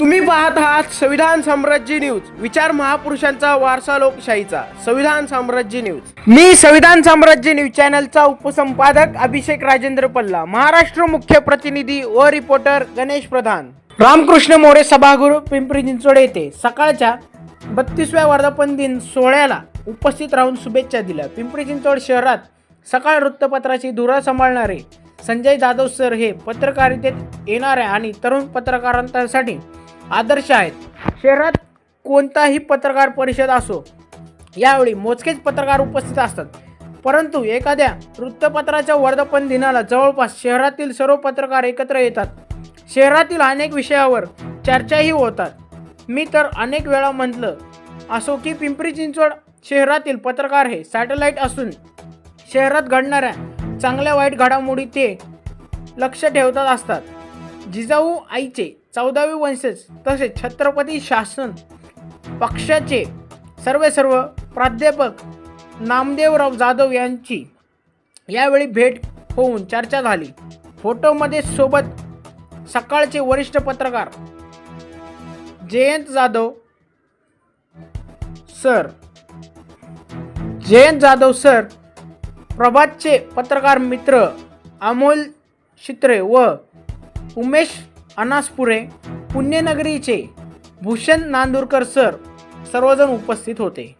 तुम्ही पाहत आहात संविधान साम्राज्य न्यूज. विचार महापुरुषांचा वारसा लोकशाहीचा. संविधान साम्राज्य न्यूज. मी संविधान साम्राज्य न्यूज चॅनलचा उपसंपादक अभिषेक राजेंद्र पल्ला. महाराष्ट्र मुख्य प्रतिनिधी व रिपोर्टर गणेश प्रधान. रामकृष्ण मोरे सभागृह पिंपरी चिंचवड येथे सकाळच्या बत्तीसव्या वर्धापन दिन सोहळ्याला उपस्थित राहून शुभेच्छा दिल्या. पिंपरी चिंचवड शहरात सकाळ वृत्तपत्राची धुरा सांभाळणारे संजय जाधव सर हे पत्रकारितेत येणाऱ्या आणि तरुण पत्रकारांसाठी आदर्श आहेत. शहरात कोणताही पत्रकार परिषद असो यावेळी मोजकेच पत्रकार उपस्थित असतात. परंतु एखाद्या वृत्तपत्राच्या वर्धापन दिनाला जवळपास शहरातील सर्व पत्रकार एकत्र येतात. शहरातील अनेक विषयावर चर्चाही होतात. मी तर अनेक वेळा म्हटलं असो की पिंपरी चिंचवड शहरातील पत्रकार हे सॅटेलाईट असून शहरात घडणाऱ्या चांगल्या वाईट घडामोडी ते लक्ष ठेवतात असतात. जिजाऊ आईचे चौदावे वंशज तसेच छत्रपती शासन पक्षाचे सर्व सर्व प्राध्यापक नामदेवराव जाधव यांची यावेळी भेट होऊन चर्चा झाली. फोटोमध्ये सोबत सकाळचे वरिष्ठ पत्रकार जयंत जाधव सर. जयंत जाधव सर प्रभातचे पत्रकार मित्र अमोल चित्रे व उमेश अनासपुरे पुण्यनगरीचे भूषण नांदूरकर सर सर्वजण उपस्थित होते.